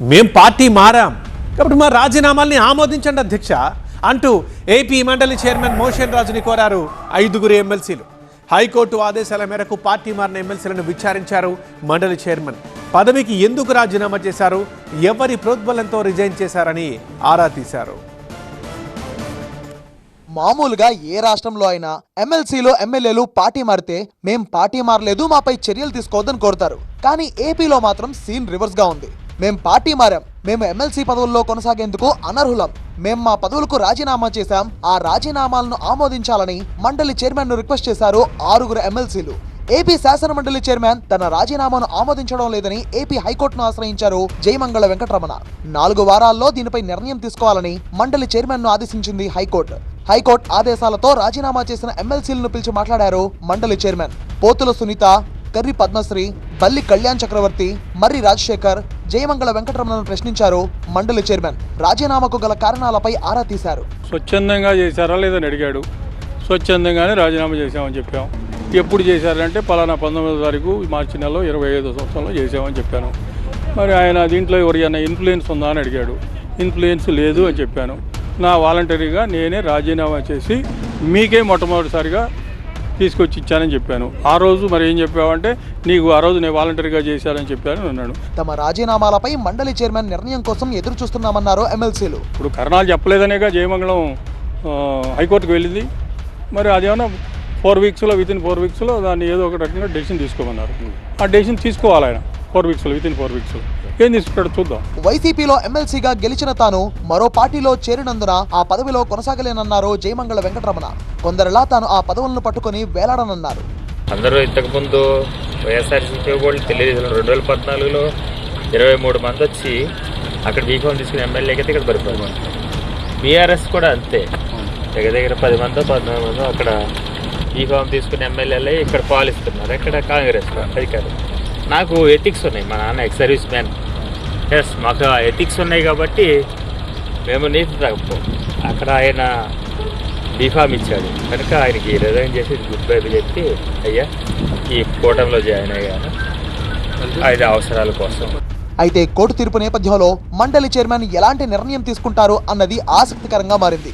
మేం పార్టీ మారాం. కాబట్టి మా రాజీనామాల్ని ఆమోదించండి అధ్యక్ష అంటూ ఏపీ మండలి చైర్మన్ మోషన్ రాజుని కోరారు ఐదుగురు ఎమ్మెల్సీలు. హైకోర్టు ఆదేశాల మేరకు పార్టీ మారిన ఎమ్మెల్సీలను విచారించారు మండలి చైర్మన్. పదవికి ఎందుకు రాజీనామా చేశారు? ఎవరి ప్రోద్బలంతో రిజైన్ చేశారని ఆరా తీశారు. మామూలుగా ఏ రాష్ట్రంలో అయినా ఎమ్మెల్సీలో ఎమ్మెల్యేలు పార్టీ మారితే మేం పార్టీ మారలేదు మాపై చర్యలు తీసుకోవద్దని కోరుతారు. కానీ ఏపీలో మాత్రం సీన్ రివర్స్గా ఉంది. మేం పార్టీ మారాం. మేము ఎమ్మెల్సీ పదవుల్లో కొనసాగేందుకు అనర్హులం. మేం మా పదవులకు రాజీనామా చేశాం. ఆ రాజీనామాలను ఆమోదించాలని మండలి చైర్మన్ను రిక్వెస్ట్ చేశారు ఆరుగురు ఎమ్మెల్సీలు. ఏపీ శాసన మండలి చైర్మన్ తన రాజీనామాను ఆమోదించడం లేదని ఏపీ హైకోర్టును ఆశ్రయించారు జయమంగళ వెంకటరమణ. నాలుగు వారాల్లో దీనిపై నిర్ణయం తీసుకోవాలని మండలి చైర్మన్ను ఆదేశించింది హైకోర్టు. హైకోర్టు ఆదేశాలతో రాజీనామా చేసిన ఎమ్మెల్సీలను పిలిచి మాట్లాడారు మండలి చైర్మన్. పోతుల సునీత కర్రి పద్మశ్రీ బల్లి కళ్యాణ్ చక్రవర్తి మర్రి రాజశేఖర్ జయమంగళ వెంకటరమణను ప్రశ్నించారు మండలి చైర్మన్. రాజీనామాకు గల కారణాలపై ఆరా తీశారు. స్వచ్ఛందంగా చేశారా లేదని అడిగాడు. స్వచ్ఛందంగానే రాజీనామా చేశామని చెప్పాం. ఎప్పుడు చేశారంటే పలానా పంతొమ్మిదో తారీఖు మార్చి నెలలో ఇరవై ఐదో సంవత్సరంలో చేశామని చెప్పాను. మరి ఆయన దీంట్లో ఎవరికైనా ఇన్ఫ్లుయెన్స్ ఉందా అని అడిగాడు. ఇన్ఫ్లుయెన్స్ లేదు అని చెప్పాను. నా వాలంటరీగా నేనే రాజీనామా చేసి మీకే మొట్టమొదటిసారిగా తీసుకొచ్చి ఇచ్చానని చెప్పాను. ఆ రోజు మరి ఏం చెప్పావంటే నీకు ఆ రోజు నేను వాలంటరీగా చేశానని చెప్పాను అన్నాడు. తమ రాజీనామాలపై మండలి చైర్మన్ నిర్ణయం కోసం ఎదురు చూస్తున్నామన్నారు ఎమ్మెల్సీలు. ఇప్పుడు కరణాలు చెప్పలేదనేగా జయమంగళం హైకోర్టుకు వెళ్ళింది. మరి అదేమన్నా ఫోర్ వీక్స్లో విత్ ఇన్ ఫోర్ వీక్స్లో దాన్ని ఏదో ఒక రకంగా డెసిషన్ తీసుకోమన్నారు. ఆ డెసిషన్ తీసుకోవాలి ఆయన. ఫోర్ వీక్స్లో విత్ ఇన్ ఫోర్ వీక్స్లో ఏం తీసుకుంటాడో చూద్దాం. వైసీపీలో ఎమ్మెల్సీగా గెలిచిన తాను మరో పార్టీలో చేరినందున ఆ పదవిలో కొనసాగలేనన్నారు జయమంగళ వెంకటరమణ. కొందరిలా తాను ఆ పదవులను పట్టుకొని వేలాడనన్నారు. అందరూ ఇంతకుముందు వైఎస్ఆర్సీపీ వాళ్ళు తెలియదు రెండు వేల పద్నాలుగులో ఇరవై మూడు మంది వచ్చి అక్కడ బీఫామ్ తీసుకుని ఎమ్మెల్యేకి అయితే ఇక్కడ పరిపాలన బీఆర్ఎస్ కూడా అంతే. దగ్గర దగ్గర పది మందో పద్నాలుగు మందో అక్కడ బీఫామ్ తీసుకుని ఎమ్మెల్యేలే ఇక్కడ పాలిస్తున్నారు. ఇక్కడ కాంగ్రెస్ అధికారం నాకు ఎథిక్స్ ఉన్నాయి. మా నాన్న ఎక్స్ సర్వీస్ మ్యాన్ ఎస్ మాకు ఎథిక్స్ ఉన్నాయి కాబట్టి మేము నీతి తగ్గపోం అక్కడ ఆయన బీఫామ్ ఇచ్చాడు. కనుక ఆయనకి రిజైన్ చేసి గుడ్ బై చెప్పి అయ్యా ఈ కూటమిలో జాయిన్ అయ్యాను. ఐదు అవసరాల కోసం. అయితే కోర్టు తీర్పు నేపథ్యంలో మండలి చైర్మన్ ఎలాంటి నిర్ణయం తీసుకుంటారు అన్నది ఆసక్తికరంగా మారింది.